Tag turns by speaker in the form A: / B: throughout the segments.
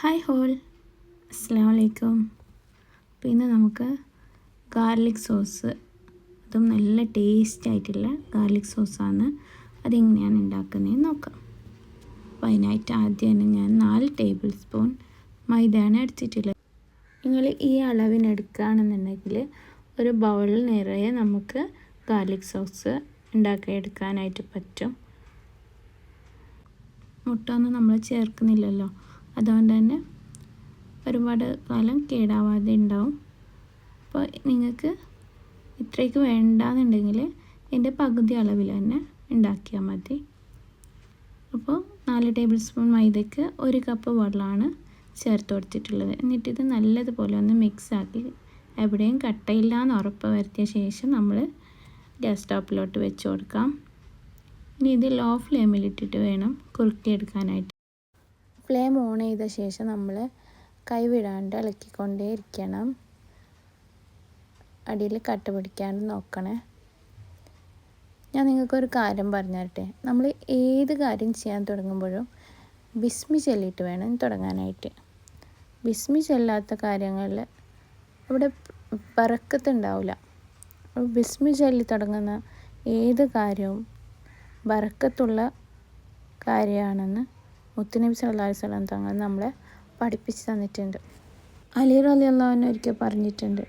A: Hi whole അസ്സാം വലൈക്കും ഇന്ന് നമുക്ക് ഗാർലിക് സോസ് അതും നല്ല ടേസ്റ്റ് ആയിട്ടുള്ള ഗാർലിക് സോസാണ് അതെങ്ങനെയാണ് ഉണ്ടാക്കുന്നതെന്ന് നോക്കാം. അപ്പോൾ അതിനായിട്ട് ആദ്യം തന്നെ ഞാൻ നാല് ടേബിൾ സ്പൂൺ മൈദയാണ് എടുത്തിട്ടുള്ളത് നിങ്ങൾ ഈ അളവിന് എടുക്കുകയാണെന്നുണ്ടെങ്കിൽ ഒരു ബൗളിൽ നിറയെ നമുക്ക് ഗാർലിക് സോസ് ഉണ്ടാക്കിയെടുക്കാനായിട്ട് പറ്റും. മുട്ട ഒന്നും നമ്മൾ ചേർക്കുന്നില്ലല്ലോ. അതുകൊണ്ട് തന്നെ ഒരുപാട് കാലം കേടാവാതെ ഉണ്ടാവും. അപ്പോൾ നിങ്ങൾക്ക് ഇത്രയ്ക്ക് വേണ്ടാന്നുണ്ടെങ്കിൽ എന്റെ പകുതി അളവിൽ തന്നെ ഉണ്ടാക്കിയാൽ മതി. അപ്പോൾ നാല് ടേബിൾ സ്പൂൺ മൈദയ്ക്ക് ഒരു കപ്പ് വെള്ളമാണ് ചേർത്ത് കൊടുത്തിട്ടുള്ളത്. എന്നിട്ട് ഇത് നല്ലതുപോലെ ഒന്ന് മിക്സ് ആക്കി എവിടെയും കട്ടയില്ല എന്ന് ഉറപ്പ് വരുത്തിയ ശേഷം നമ്മൾ ഗ്യാസ് സ്റ്റോപ്പിലോട്ട് വെച്ച് കൊടുക്കാം. ഇനി ഇത് ലോ ഫ്ലെയിമിലിട്ടിട്ട് വേണം കുറുക്കിയെടുക്കാനായിട്ട്. ഫ്ലെയിം ഓൺ ചെയ്ത ശേഷം നമ്മൾ കൈവിടാണ്ട് ഇളക്കിക്കൊണ്ടേ ഇരിക്കണം. അടിയിൽ കട്ട പിടിക്കാണ്ട് നോക്കണേ. ഞാൻ നിങ്ങൾക്കൊരു കാര്യം പറഞ്ഞു തരട്ടെ നമ്മൾ ഏത് കാര്യം ചെയ്യാൻ തുടങ്ങുമ്പോഴും ബിസ്മി ചൊല്ലിയിട്ട് വേണം തുടങ്ങാനായിട്ട്. ബിസ്മി ചൊല്ലാത്ത കാര്യങ്ങളിൽ അവിടെ പറക്കത്തുണ്ടാവില്ല ബിസ്മി ചൊല്ലി തുടങ്ങുന്ന ഏത് കാര്യവും ബറക്കത്തുള്ള കാര്യമാണെന്ന് മുത്തുനബി സല്ലല്ലാഹു സ്വലം തങ്ങൾ നമ്മളെ പഠിപ്പിച്ച് തന്നിട്ടുണ്ട്. അലി റലി അള്ളാഹുവിനെ ഒരിക്കൽ പറഞ്ഞിട്ടുണ്ട്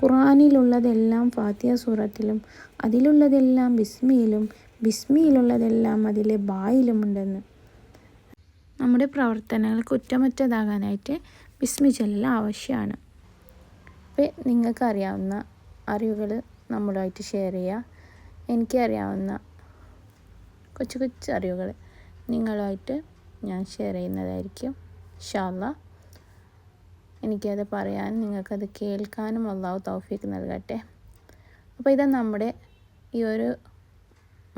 A: ഖുറാനിലുള്ളതെല്ലാം ഫാത്തിയ സൂറത്തിലും അതിലുള്ളതെല്ലാം ബിസ്മിയിലും ബിസ്മിയിലുള്ളതെല്ലാം അതിലെ ബായിലുമുണ്ടെന്ന് നമ്മുടെ പ്രവർത്തനങ്ങൾ കുറ്റമറ്റതാകാനായിട്ട് ബിസ്മി ചൊല്ലൽ ആവശ്യമാണ്. അപ്പോൾ നിങ്ങൾക്കറിയാവുന്ന അറിവുകൾ നമ്മളുമായിട്ട് ഷെയർ ചെയ്യുക. എനിക്കറിയാവുന്ന കൊച്ചു കൊച്ചു അറിവുകൾ നിങ്ങളുമായിട്ട് ഞാൻ ഷെയർ ചെയ്യുന്നതായിരിക്കും. ഷാല്ല എനിക്കത് പറയാൻ നിങ്ങൾക്കത് കേൾക്കാനും അള്ളാഹു തൗഫീക്ക് നൽകട്ടെ. അപ്പോൾ ഇതാ നമ്മുടെ ഈ ഒരു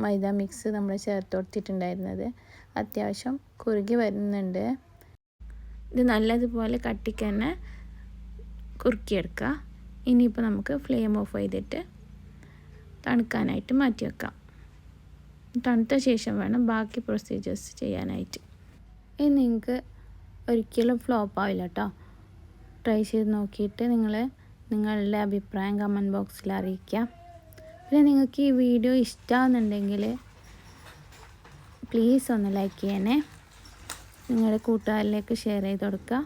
A: മൈദ മിക്സ് നമ്മൾ ചേർത്ത് കൊടുത്തിട്ടുണ്ടായിരുന്നത് അത്യാവശ്യം കുറുകി വരുന്നുണ്ട്. ഇത് നല്ലതുപോലെ കട്ടിക്ക് തന്നെ കുറുക്കിയെടുക്കുക ഇനിയിപ്പോൾ നമുക്ക് ഫ്ലെയിം ഓഫ് ചെയ്തിട്ട് തണുക്കാനായിട്ട് മാറ്റി വെക്കാം തണുത്ത ശേഷം വേണം ബാക്കി പ്രൊസീജിയേഴ്സ് ചെയ്യാനായിട്ട്. ഇനി നിങ്ങൾക്ക് ഒരിക്കലും ഫ്ലോപ്പ് ആവില്ല കേട്ടോ ട്രൈ ചെയ്ത് നോക്കിയിട്ട് നിങ്ങൾ നിങ്ങളുടെ അഭിപ്രായം കമന്റ് ബോക്സിൽ അറിയിക്കാം. പിന്നെ നിങ്ങൾക്ക് ഈ വീഡിയോ ഇഷ്ടമാകുന്നുണ്ടെങ്കിൽ പ്ലീസ് ഒന്ന് ലൈക്ക് ചെയ്യണേ. നിങ്ങളുടെ കൂട്ടുകാരിലേക്ക് ഷെയർ ചെയ്ത് കൊടുക്കുക.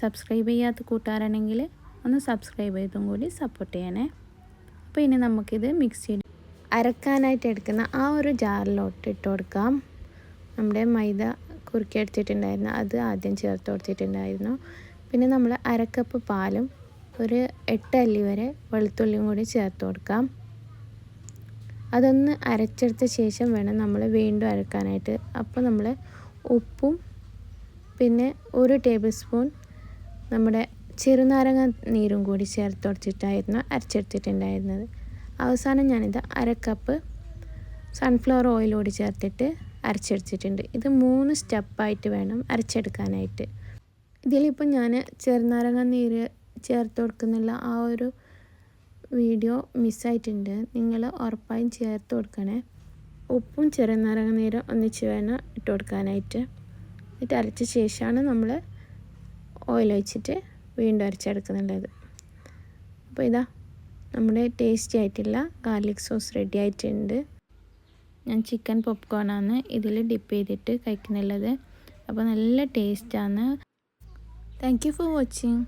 A: സബ്സ്ക്രൈബ് ചെയ്യാത്ത കൂട്ടുകാരാണെങ്കിൽ ഒന്ന് സബ്സ്ക്രൈബ് ചെയ്തും കൂടി സപ്പോർട്ട് ചെയ്യണേ. അപ്പോൾ ഇനി നമുക്കിത് മിക്സിയിൽ അരക്കാനായിട്ട് എടുക്കുന്ന ആ ഒരു ജാറിലോട്ട് ഇട്ട് കൊടുക്കാം. നമ്മുടെ മൈദ കുറുക്കിയെടുത്തിട്ടുണ്ടായിരുന്നു. അത് ആദ്യം ചേർത്ത് കൊടുത്തിട്ടുണ്ടായിരുന്നു. പിന്നെ നമ്മൾ അരക്കപ്പ് പാലും ഒരു എട്ട് അല്ലി വരെ വെളുത്തുള്ളിയും കൂടി ചേർത്ത് കൊടുക്കാം. അതൊന്ന് അരച്ചെടുത്ത ശേഷം വേണം നമ്മൾ വീണ്ടും അരക്കാനായിട്ട്. അപ്പോൾ നമ്മൾ ഉപ്പും പിന്നെ ഒരു ടേബിൾ സ്പൂൺ നമ്മുടെ ചെറുനാരങ്ങ നീരും കൂടി ചേർത്ത് കൊടുത്തിട്ടായിരുന്നു അരച്ചെടുത്തിട്ടുണ്ടായിരുന്നത്. അവസാനം ഞാനിത് അര കപ്പ് സൺഫ്ലവർ ഓയിൽ കൂടി ചേർത്തിട്ട് അരച്ചെടുത്തിട്ടുണ്ട്. ഇത് മൂന്ന് സ്റ്റെപ്പായിട്ട് വേണം അരച്ചെടുക്കാനായിട്ട്. ഇതിലിപ്പോൾ ഞാൻ ചെറുനാരങ്ങ നീര് ചേർത്ത് കൊടുക്കുന്നില്ല ആ ഒരു വീഡിയോ മിസ്സായിട്ടുണ്ട്. നിങ്ങൾ ഉറപ്പായും ചേർത്ത് കൊടുക്കണേ. ഉപ്പും ചെറുനാരങ്ങ നീരും ഒന്നിച്ച് വേണം ഇട്ട് കൊടുക്കാനായിട്ട്. എന്നിട്ട് അരച്ച ശേഷമാണ് നമ്മൾ ഓയിൽ ഒഴിച്ചിട്ട് വീണ്ടും അരച്ചെടുക്കുന്നുള്ളത്. അപ്പോൾ ഇതാ നമ്മുടെ ടേസ്റ്റി ആയിട്ടുള്ള ഗാർലിക് സോസ് റെഡി ആയിട്ടുണ്ട്. ഞാൻ ചിക്കൻ പോപ്കോണാണ് ഇതിൽ ഡിപ്പ് ചെയ്തിട്ട് കഴിക്കുന്നുള്ളത്. അപ്പോൾ നല്ല ടേസ്റ്റാണ് താങ്ക് യു ഫോർ വാച്ചിങ്